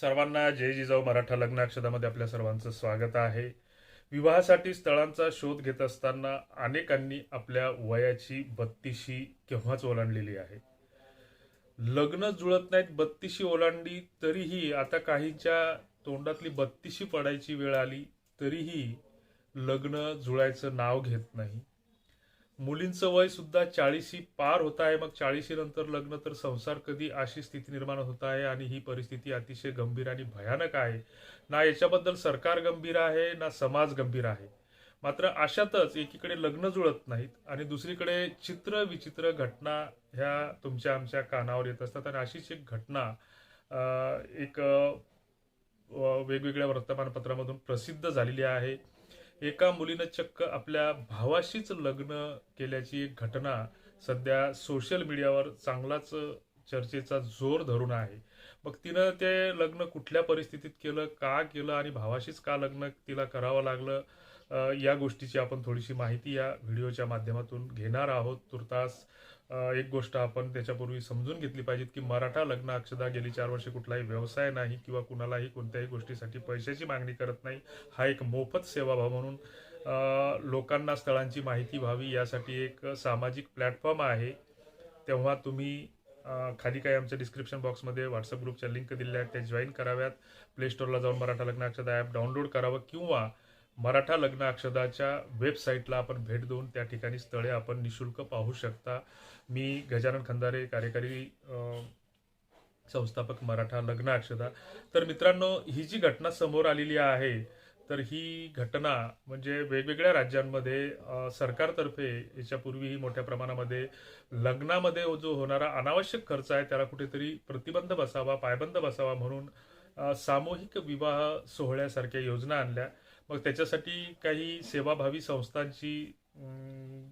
सर्वांना जय जिजाऊ मराठा लग्न अक्षदामध्ये आपल्या सर्वांचं स्वागत आहे. विवाहासाठी स्थळांचा शोध घेत असताना अनेकांनी आपल्या वयाची बत्तीशी केव्हाच ओलांडलेली आहे? लग्न जुळत नाहीत बत्तीशी ओलांडली तरीही आता काहींच्या तोंडातली बत्तीशी पडायची वेळ आली तरीही लग्न जुळायचं नाव घेत नाही. मुलींचं वय सुद्धा चाळीशी पार होत आहे. मग चाळीशी नंतर लग्न तर संसार कधी अशी स्थिती निर्माण होत आहे आणि ही परिस्थिती अतिशय गंभीर आणि भयानक आहे. ना याच्याबद्दल सरकार गंभीर आहे ना समाज गंभीर आहे. मात्र अशातच एकीकडे लग्न जुळत नाहीत आणि दुसरीकडे चित्र विचित्र घटना ह्या तुमच्या आमच्या कानावर येत असतात आणि अशीच एक घटना एक वेगवेगळ्या वर्तमानपत्रामधून प्रसिद्ध झालेली आहे. एका मुलीनं चक्क आपल्या भावाशीच लग्न केल्याची एक घटना सध्या सोशल मीडियावर चांगलाच चर्चेचा जोर धरून आहे. मग तिनं ते लग्न कुठल्या परिस्थितीत केलं का केलं आणि भावाशीच का लग्न तिला करावं लागलं? या गोष्टीची आपण थोडीशी माहिती या व्हिडिओच्या माध्यमातून घेणार आहोत. तुर्तास एक गोष्ट आपण त्याच्यापूर्वी समजून घेतली पाहिजे की मराठा लग्न अक्षदा गेली चार वर्षे कुठलाही व्यवसाय नाही किंवा कुणालाही कोणत्याही गोष्टीसाठी पैशाची मागणी करत नाही. हा एक मोफत सेवाभाव म्हणून लोकांना स्थळांची माहिती व्हावी यासाठी एक सामाजिक प्लॅटफॉर्म आहे. तेव्हा तुम्ही खाली काही आमच्या डिस्क्रिप्शन बॉक्समध्ये व्हॉट्सअप ग्रुपच्या लिंक दिलेल्या आहेत त्या जॉईन कराव्यात. प्ले स्टोअरला जाऊन मराठा लग्न अक्षदा ॲप डाउनलोड करावं किंवा मराठा लग्न अक्षदाच्या वेबसाईटला आपण भेट देऊन त्या ठिकाणी स्थळे आपण निशुल्क पाहू शकता. मी गजानन खंदारे कार्यकारी संस्थापक मराठा लग्न अक्षदा. तर मित्रांनो ही जी घटना समोर आलेली आहे तर ही घटना म्हणजे वेगवेगळ्या राज्यांमध्ये सरकारतर्फे याच्यापूर्वीही मोठ्या प्रमाणामध्ये लग्नामध्ये जो होणारा अनावश्यक खर्च आहे त्याला कुठेतरी प्रतिबंध बसावा पायबंद बसावा म्हणून सामूहिक विवाह सोहळ्यासारख्या योजना आणल्या. मग त्याच्यासाठी काही सेवाभावी संस्थांची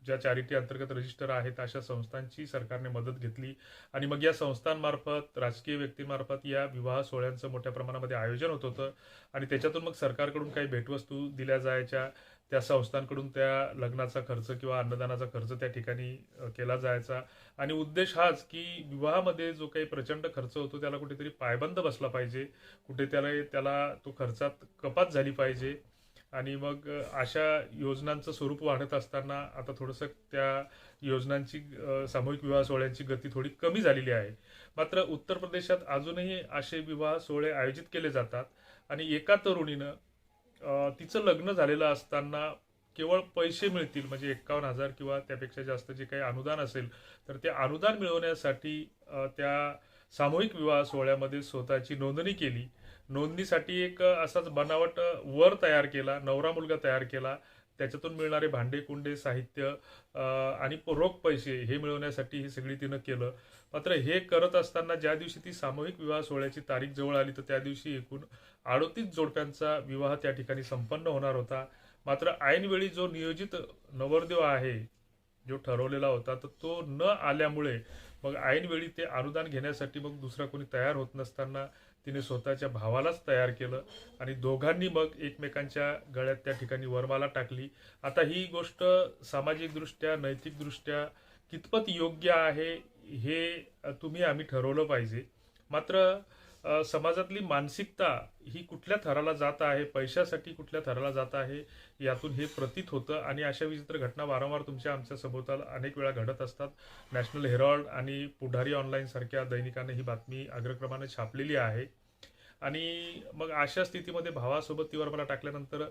ज्या चॅरिटी अंतर्गत रजिस्टर आहेत अशा संस्थांची सरकारने मदत घेतली. आणि मग या संस्थांमार्फत राजकीय व्यक्तीमार्फत या विवाह सोहळ्यांचं मोठ्या प्रमाणामध्ये आयोजन होत होतं. आणि त्याच्यातून मग सरकारकडून काही भेटवस्तू दिल्या जायच्या. त्या संस्थांकडून त्या लग्नाचा खर्च किंवा अन्नदानाचा खर्च त्या ठिकाणी केला जायचा. आणि उद्देश हाच की विवाहामध्ये जो काही प्रचंड खर्च होतो त्याला कुठेतरी पायबंद बसला पाहिजे. कुठे त्याला त्याला तो खर्चात कपात झाली पाहिजे. आणि मग अशा योजनांचं स्वरूप वाढत असताना आता थोडंसं त्या योजनांची सामूहिक विवाह सोहळ्यांची गती थोडी कमी झालेली आहे. मात्र उत्तर प्रदेशात अजूनही असे विवाह सोहळे आयोजित केले जातात आणि एका तरुणीनं तिचं लग्न झालेलं असताना केवळ पैसे मिळतील म्हणजे एक्कावन्न हजार किंवा त्यापेक्षा जास्त जे काही अनुदान असेल तर ते अनुदान मिळवण्यासाठी त्या सामूहिक विवाह सोहळ्यामध्ये स्वतःची नोंदणी केली. नोंदणीसाठी एक असाच बनावट वर तयार केला नवरा मुलगा तयार केला त्याच्यातून मिळणारे भांडे कुंडे साहित्य आणि रोख पैसे हे मिळवण्यासाठी हे सगळी तिनं केलं. मात्र हे करत असताना ज्या दिवशी ती सामूहिक विवाह सोहळ्याची तारीख जवळ आली तर त्या दिवशी एकूण अडोतीस जोडप्यांचा विवाह त्या ठिकाणी संपन्न होणार होता. मात्र ऐनवेळी जो नियोजित नवरदेव आहे जो ठरवलेला होता तर तो न आल्यामुळे मग ऐनवेळी ते अनुदान घेण्यासाठी मग दुसरा कोणी तयार होत नसताना तिने स्वतःच्या भावालाच तयार केलं आणि दोघांनी मग एकमेकांच्या गळ्यात त्या ठिकाणी वरमाला टाकली. आता ही गोष्ट सामाजिकदृष्ट्या नैतिकदृष्ट्या कितपत योग्य आहे हे तुम्ही आम्ही ठरवलं पाहिजे. मात्र समाजातली मानसिकता ही कुठल्या थराला जात आहे पैशासाठी कुठल्या थराला जात आहे यातून हे प्रतीत होतं आणि अशा विचित्र घटना वारंवार तुमच्या आमच्या सभोवताल अनेक वेळा घडत असतात. नॅशनल हेरॉल्ड आणि पुढारी ऑनलाईनसारख्या दैनिकाने ही बातमी अग्रक्रमाने छापलेली आहे. आणि मग अशा स्थितीमध्ये भावासोबत तिवर मला टाकल्यानंतर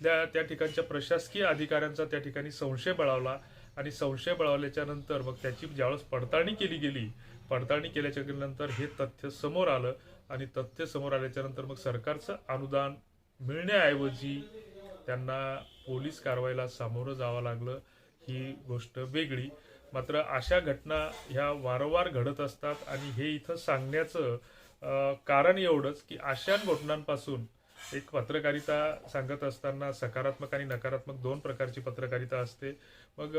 त्या त्या ठिकाणच्या प्रशासकीय अधिकाऱ्यांचा त्या ठिकाणी संशय बळावला. आणि संशय बळावल्याच्या नंतर मग त्याची ज्यावेळेस पडताळणी केली गेली पडताळणी केल्याच्यानंतर हे तथ्य समोर आलं आणि तथ्य समोर आल्याच्यानंतर मग सरकारचं अनुदान मिळण्याऐवजी त्यांना पोलीस कारवाईला सामोरं जावं लागलं ही गोष्ट वेगळी. मात्र अशा घटना ह्या वारंवार घडत असतात आणि हे इथं सांगण्याचं कारण एवढंच की अशा घटनांपासून एक पत्रकारिता सांगत असताना सकारात्मक आणि नकारात्मक दोन प्रकारची पत्रकारिता असते. मग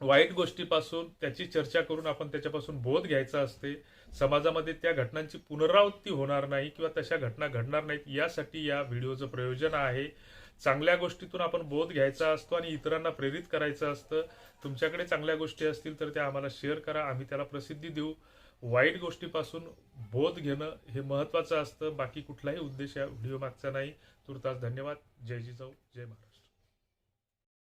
वाईट गोष्टीपासून त्याची चर्चा करून आपण त्याच्यापासून बोध घ्यायचा असते. समाजामध्ये त्या घटनांची पुनरावृत्ती होणार नाही किंवा तशा घटना घडणार नाहीत यासाठी या व्हिडिओचं प्रयोजन आहे. चांगल्या गोष्टीतून आपण बोध घ्यायचा असतो आणि इतरांना प्रेरित करायचं असतं. तुमच्याकडे चांगल्या गोष्टी असतील तर त्या आम्हाला शेअर करा. आम्ही त्याला प्रसिद्धी देऊ. वाईट गोष्टीपासून बोध घेणं हे महत्त्वाचं असतं. बाकी कुठलाही उद्देश या व्हिडिओ मागचा नाही. तुर्तास धन्यवाद. जय जिजाऊ. जय महाराज